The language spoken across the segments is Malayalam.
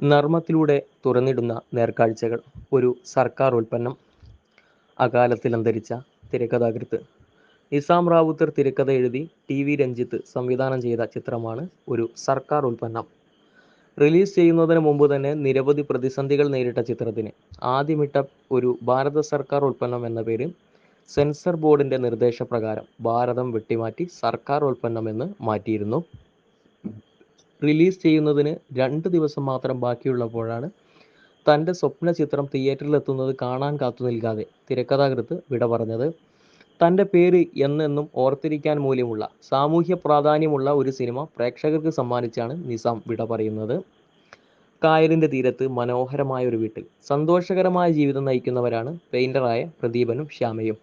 നർമ്മത്തിലൂടെ തുറന്നിടുന്ന നേർക്കാഴ്ചകൾ. ഒരു സർക്കാർ ഉൽപ്പന്നം. അകാലത്തിൽ അന്തരിച്ച തിരക്കഥാകൃത്ത്. നിസാം റാവുത്തർ തിരക്കഥ എഴുതി ടി വി രഞ്ജിത്ത് സംവിധാനം ചെയ്ത ചിത്രമാണ് ഒരു സർക്കാർ ഉൽപ്പന്നം. റിലീസ് ചെയ്യുന്നതിന് മുമ്പ് തന്നെ നിരവധി പ്രതിസന്ധികൾ നേരിട്ട ചിത്രത്തിന്. ആദ്യമിട്ട ഒരു ഭാരത സർക്കാർ ഉൽപ്പന്നം എന്ന പേര് സെൻസർ ബോർഡിന്റെ നിർദ്ദേശപ്രകാരം ഭാരതം വെട്ടിമാറ്റി സർക്കാർ ഉൽപ്പന്നം എന്ന് മാറ്റിയിരുന്നു. റിലീസ് ചെയ്യുന്നതിന് രണ്ട് ദിവസം മാത്രം ബാക്കിയുള്ളപ്പോഴാണ് തന്റെ സ്വപ്ന ചിത്രം തിയേറ്ററിലെത്തുന്നത് കാണാൻ കാത്തു നിൽക്കാതെ തിരക്കഥാകൃത്ത് വിട പറഞ്ഞത്. തന്റെ പേര് എന്നെന്നും ഓർത്തിരിക്കാൻ മൂല്യമുള്ള സാമൂഹ്യ പ്രാധാന്യമുള്ള ഒരു സിനിമ പ്രേക്ഷകർക്ക് സമ്മാനിച്ചാണ് നിസാം വിട പറയുന്നത്. കായലിന്റെ തീരത്ത് മനോഹരമായ ഒരു വീട്ടിൽ സന്തോഷകരമായ ജീവിതം നയിക്കുന്നവരാണ് പെയിന്ററായ പ്രദീപനും ശ്യാമയും.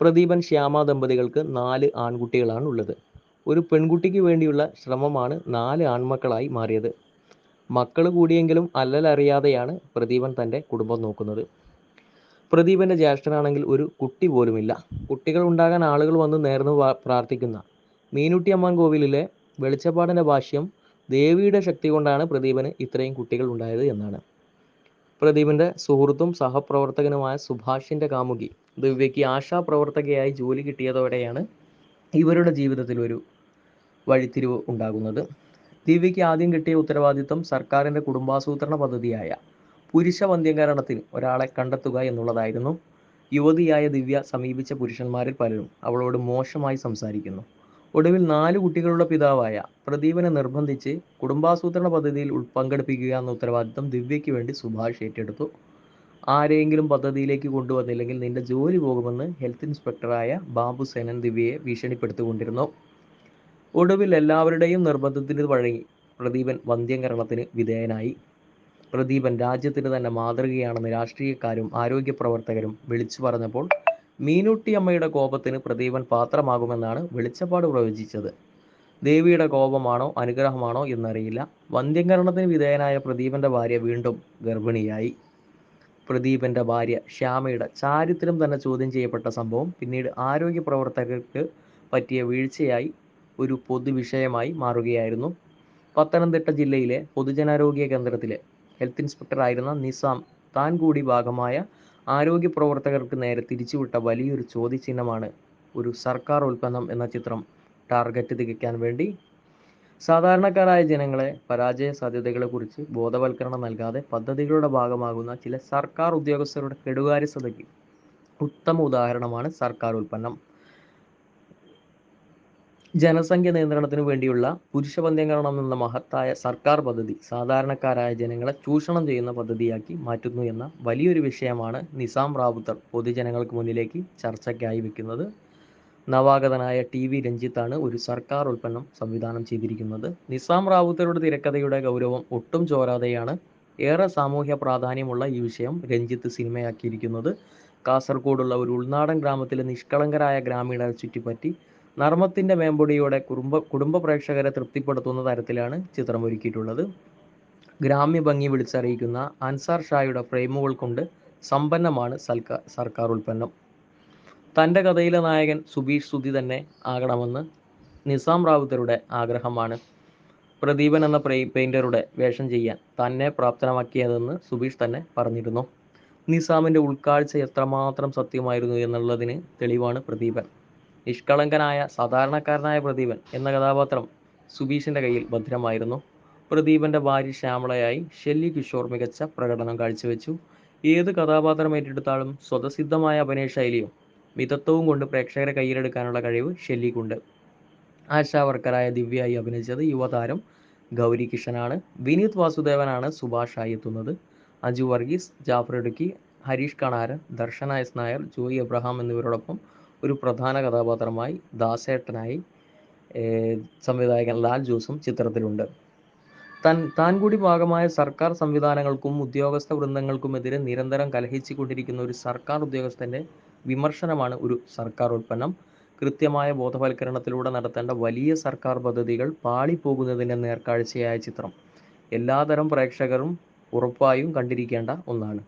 പ്രദീപൻ ശ്യാമ ദമ്പതികൾക്ക് നാല് ആൺകുട്ടികളാണ് ഉള്ളത് ഒരു പെൺകുട്ടിക്ക് വേണ്ടിയുള്ള ശ്രമമാണ് നാല് ആൺമക്കളായി മാറിയത്. മക്കൾ കൂടിയെങ്കിലും അല്ലലറിയാതെയാണ് പ്രദീപൻ തന്റെ കുടുംബം നോക്കുന്നത്. പ്രദീപന്റെ ജ്യേഷ്ഠനാണെങ്കിൽ ഒരു കുട്ടി പോലുമില്ല. കുട്ടികൾ ഉണ്ടാകാൻ ആളുകൾ വന്ന് നേർന്ന് പ്രാർത്ഥിക്കുന്ന മീനുട്ടിയമ്മൻ കോവിലിലെ വെളിച്ചപ്പാടിന്റെ ഭാഷ്യം ദേവിയുടെ ശക്തി കൊണ്ടാണ് പ്രദീപന് ഇത്രയും കുട്ടികൾ ഉണ്ടായത് എന്നാണ്. പ്രദീപിന്റെ സുഹൃത്തും സഹപ്രവർത്തകനുമായ സുഭാഷിന്റെ കാമുകി ദിവ്യയ്ക്ക് ആശാപ്രവർത്തകയായി ജോലി കിട്ടിയതോടെയാണ് ഇവരുടെ ജീവിതത്തിൽ ഒരു വഴിത്തിരിവ് ഉണ്ടാകുന്നത്. ദിവ്യയ്ക്ക് ആദ്യം കിട്ടിയ ഉത്തരവാദിത്തം സർക്കാരിന്റെ കുടുംബാസൂത്രണ പദ്ധതിയായ പുരുഷ വന്ധ്യകരണത്തിന് ഒരാളെ കണ്ടെത്തുക എന്നുള്ളതായിരുന്നു. യുവതിയായ ദിവ്യ സമീപിച്ച പുരുഷന്മാരിൽ പലരും അവളോട് മോശമായി സംസാരിക്കുന്നു. ഒടുവിൽ നാല് കുട്ടികളുടെ പിതാവായ പ്രദീപനെ നിർബന്ധിച്ച് കുടുംബാസൂത്രണ പദ്ധതിയിൽ പങ്കെടുപ്പിക്കുക എന്ന ഉത്തരവാദിത്തം ദിവ്യയ്ക്ക് വേണ്ടി സുഭാഷ് ഏറ്റെടുത്തു. ആരെയെങ്കിലും പദ്ധതിയിലേക്ക് കൊണ്ടുവന്നില്ലെങ്കിൽ നിന്റെ ജോലി പോകുമെന്ന് ഹെൽത്ത് ഇൻസ്പെക്ടറായ ബാബു സേനൻ ദിവ്യയെ ഭീഷണിപ്പെടുത്തിക്കൊണ്ടിരുന്നു. ഒടുവിൽ എല്ലാവരുടെയും നിർബന്ധത്തിന് വഴങ്ങി പ്രദീപൻ വന്ധ്യംകരണത്തിന് വിധേയനായി. പ്രദീപൻ രാജ്യത്തിന് തന്നെ മാതൃകയാണെന്ന് രാഷ്ട്രീയക്കാരും ആരോഗ്യ പ്രവർത്തകരും വിളിച്ചു പറഞ്ഞപ്പോൾ മീനുട്ടി അമ്മയുടെ കോപത്തിന് പ്രദീപൻ പാത്രമാകുമെന്നാണ് വെളിച്ചപ്പാട് പ്രവചിച്ചത്. ദേവിയുടെ കോപമാണോ അനുഗ്രഹമാണോ എന്നറിയില്ല. വന്ധ്യംകരണത്തിന് വിധേയനായ പ്രദീപന്റെ ഭാര്യ വീണ്ടും ഗർഭിണിയായി. പ്രദീപന്റെ ഭാര്യ ശ്യാമയുടെ ചാരിത്രം തന്നെ ചോദ്യം ചെയ്യപ്പെട്ട സംഭവം പിന്നീട് ആരോഗ്യ പ്രവർത്തകർക്ക് പറ്റിയ വീഴ്ചയായി ഒരു പൊതുവിഷയമായി മാറുകയായിരുന്നു. പത്തനംതിട്ട ജില്ലയിലെ പൊതുജനാരോഗ്യ കേന്ദ്രത്തിലെ ഹെൽത്ത് ഇൻസ്പെക്ടർ ആയിരുന്ന നിസാം താൻ കൂടി ഭാഗമായ ആരോഗ്യ പ്രവർത്തകർക്ക് നേരെ തിരിച്ചുവിട്ട വലിയൊരു ചോദ്യചിഹ്നമാണ് ഒരു സർക്കാർ ഉൽപ്പന്നം എന്ന ചിത്രം ടാർഗറ്റ് തികയ്ക്കാൻ വേണ്ടി. സാധാരണക്കാരായ ജനങ്ങളെ പരാജയ സാധ്യതകളെക്കുറിച്ച് ബോധവൽക്കരണം നൽകാതെ പദ്ധതികളുടെ ഭാഗമാകുന്ന ചില സർക്കാർ ഉദ്യോഗസ്ഥരുടെ കെടുകാര്യസ്ഥതയ്ക്ക് ഉത്തമ ഉദാഹരണമാണ് സർക്കാർ ഉൽപ്പന്നം. ജനസംഖ്യ നിയന്ത്രണത്തിന് വേണ്ടിയുള്ള പുരുഷവന്ധ്യംകരണം എന്ന മഹത്തായ സർക്കാർ പദ്ധതി സാധാരണക്കാരായ ജനങ്ങളെ ചൂഷണം ചെയ്യുന്ന പദ്ധതിയാക്കി മാറ്റുന്നു എന്ന വലിയൊരു വിഷയമാണ് നിസാം റാവുത്തർ പൊതുജനങ്ങൾക്ക് മുന്നിലേക്ക് ചർച്ചയ്ക്കായി വെക്കുന്നത്. നവാഗതനായ ടി വി രഞ്ജിത്താണ് ഒരു സർക്കാർ ഉൽപ്പന്നം സംവിധാനം ചെയ്തിരിക്കുന്നത്. നിസാം റാവുത്തറുടെ തിരക്കഥയുടെ ഗൗരവം ഒട്ടും ചോരാതെയാണ് ഏറെ സാമൂഹ്യ പ്രാധാന്യമുള്ള ഈ വിഷയം രഞ്ജിത്ത് സിനിമയാക്കിയിരിക്കുന്നത്. കാസർഗോഡുള്ള ഒരു ഉൾനാടൻ ഗ്രാമത്തിലെ നിഷ്കളങ്കരായ ഗ്രാമീണരെ ചുറ്റിപ്പറ്റി നർമ്മത്തിന്റെ മേമ്പൊടിയോടെ കുടുംബ കുടുംബ പ്രേക്ഷകരെ തൃപ്തിപ്പെടുത്തുന്ന തരത്തിലാണ് ചിത്രം ഒരുക്കിയിട്ടുള്ളത്. ഗ്രാമ്യ ഭംഗി വിളിച്ചറിയിക്കുന്ന അൻസാർ ഷായുടെ ഫ്രെയിമുകൾ കൊണ്ട് സമ്പന്നമാണ് സൽക്കാർ സർക്കാർ ഉൽപ്പന്നം. തന്റെ കഥയിലെ നായകൻ സുബീഷ് സുധി തന്നെ ആകണമെന്ന് നിസാം റാവുത്തരുടെ ആഗ്രഹമാണ്. പ്രദീപൻ എന്ന പ്രേ പെയിന്ററുടെ വേഷം ചെയ്യാൻ തന്നെ പ്രാപ്തമാക്കിയതെന്ന് സുബീഷ് തന്നെ പറഞ്ഞിരുന്നു. നിസാമിന്റെ ഉൾക്കാഴ്ച എത്രമാത്രം സത്യമായിരുന്നു എന്നുള്ളതിന് തെളിവാണ് പ്രദീപൻ. നിഷ്കളങ്കനായ സാധാരണക്കാരനായ പ്രദീപൻ എന്ന കഥാപാത്രം സുബീഷിന്റെ കയ്യിൽ ഭദ്രമായിരുന്നു. പ്രദീപന്റെ ഭാര്യ ശ്യാമളയായി ഷെല്ലി കിഷോർ മികച്ച പ്രകടനം കാഴ്ചവെച്ചു. ഏത് കഥാപാത്രം ഏറ്റെടുത്താലും സ്വതസിദ്ധമായ അഭിനയ ശൈലിയും മിതത്വവും കൊണ്ട് പ്രേക്ഷകരെ കയ്യിലെടുക്കാനുള്ള കഴിവ് ഷെല്ലിക്കുണ്ട്. ആശാവർക്കറായ ദിവ്യയായി അഭിനയിച്ചത് യുവതാരം ഗൗരി കിഷനാണ്. വിനീത് വാസുദേവനാണ് സുഭാഷായി എത്തുന്നത്. Aju Varghese Jaffar Idukki Harish Kanaran Darshana S Nair Joy Abraham എന്നിവരോടൊപ്പം ഒരു പ്രധാന കഥാപാത്രമായി ദാസേട്ടനായി സംവിധായകൻ ലാൽ ജോസും ചിത്രത്തിലുണ്ട്. തൻ താൻ കൂടി ഭാഗമായ സർക്കാർ സംവിധാനങ്ങൾക്കും ഉദ്യോഗസ്ഥ വൃന്ദങ്ങൾക്കുമെതിരെ നിരന്തരം കലഹിച്ചുകൊണ്ടിരിക്കുന്ന ഒരു സർക്കാർ ഉദ്യോഗസ്ഥന്റെ വിമർശനമാണ് ഒരു സർക്കാർ ഉൽപ്പന്നം. കൃത്യമായ ബോധവൽക്കരണത്തിലൂടെ നടത്തേണ്ട വലിയ സർക്കാർ പദ്ധതികൾ പാളിപ്പോകുന്നതിന്റെ നേർക്കാഴ്ചയായ ചിത്രം. എല്ലാതരം പ്രേക്ഷകരും ഉറപ്പായും കണ്ടിരിക്കേണ്ട ഒന്നാണ്.